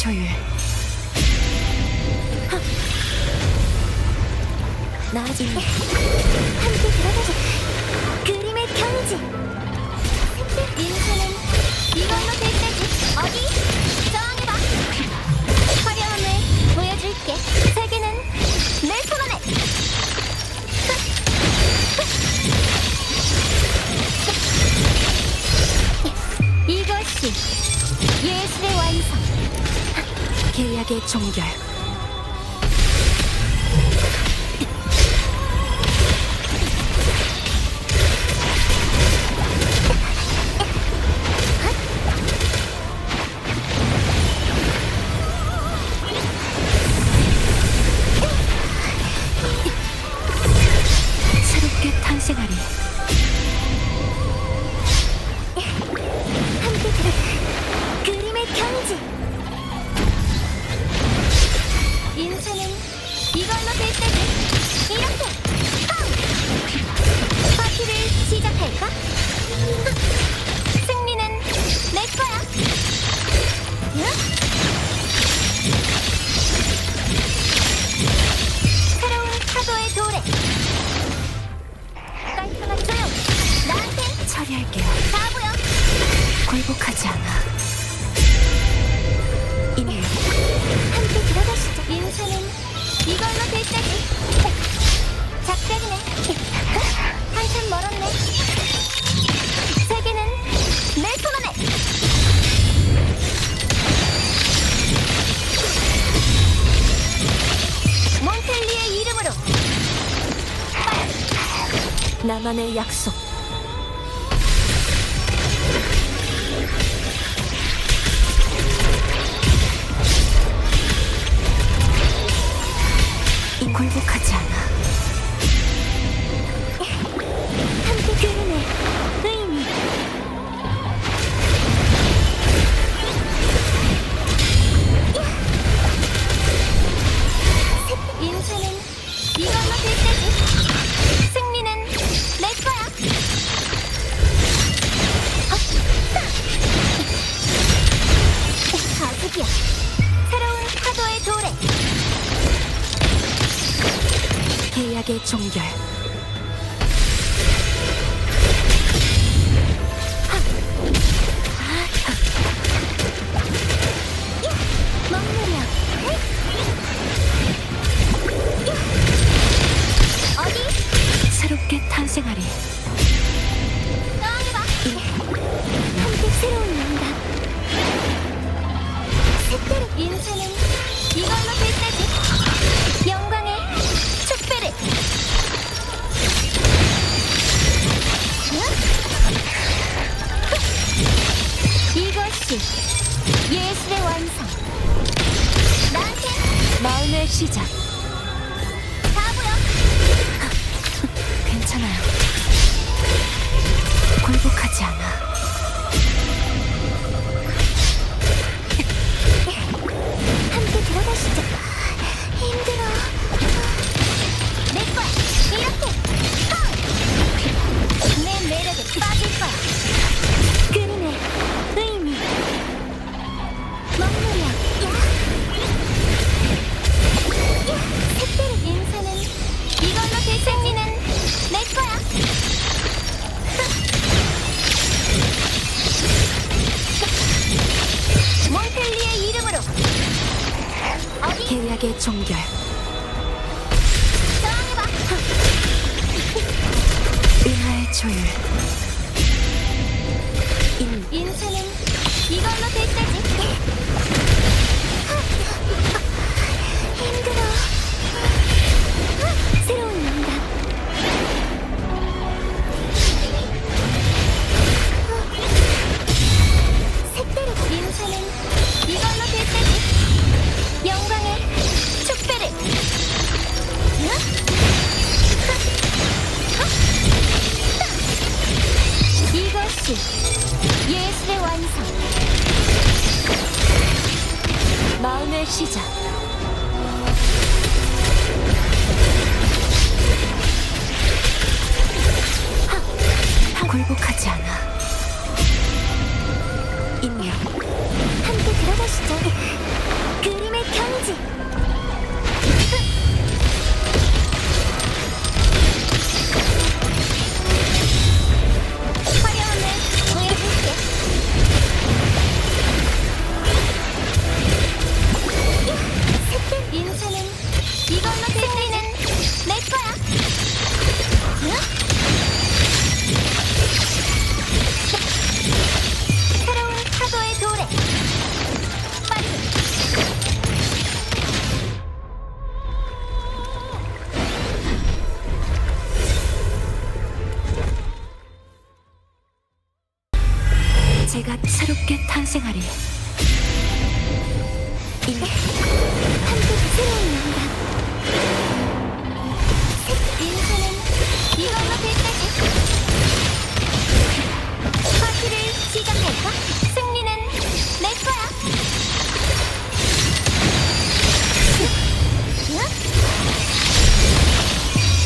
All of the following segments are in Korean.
초율. 나중에 함께 들어가자. 그림의 경지. 색색 인사는 이걸로 될 때지. 어디? 희생하리. 보복하지 않아. 이미 함께 들어가시죠. 인사는 이걸로 될까지. 작별이네. 한참 멀었네. 세계는 내 손 안에. 몬텔리의 이름으로. 나만의 약속. 계약의 종결. 새롭게 탄생하리. 시작. 바보야. 괜찮아요. 굴복하지 않아. 계약의 종결. 은하의 조율. 인. 인사는 이걸로 될 때지. 제가 새롭게 탄생하리. 이게 한국 새로운 영감. 인사는 이걸로 될 때지. 파티를 시작할까? 승리는 내 거야.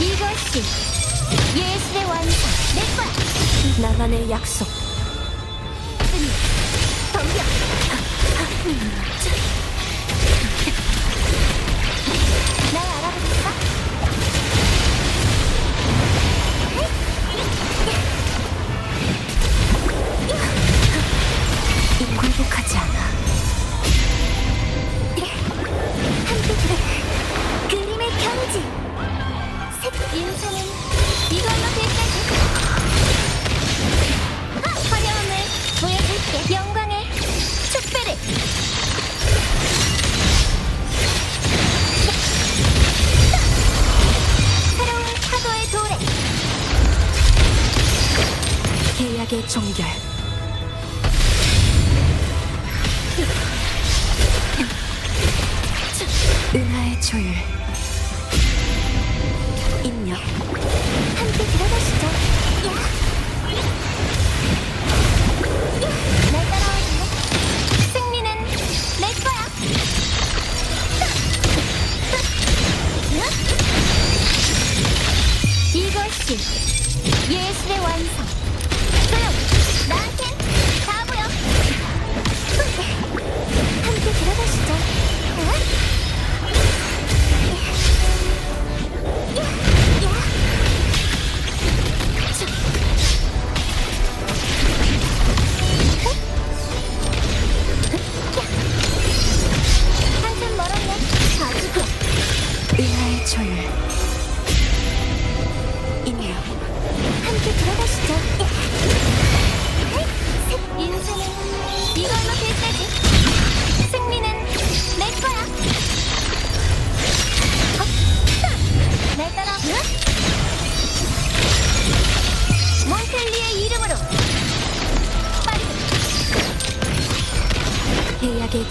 이것이 예술의 완성 내 거야. 나만의 약속. 종결. 은하의 조율. 입력. 함께 들어가시죠. 예술의 완성.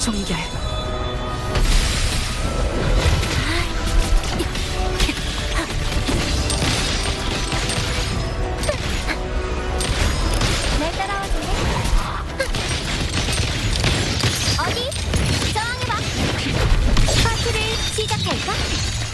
종결. 시작할까?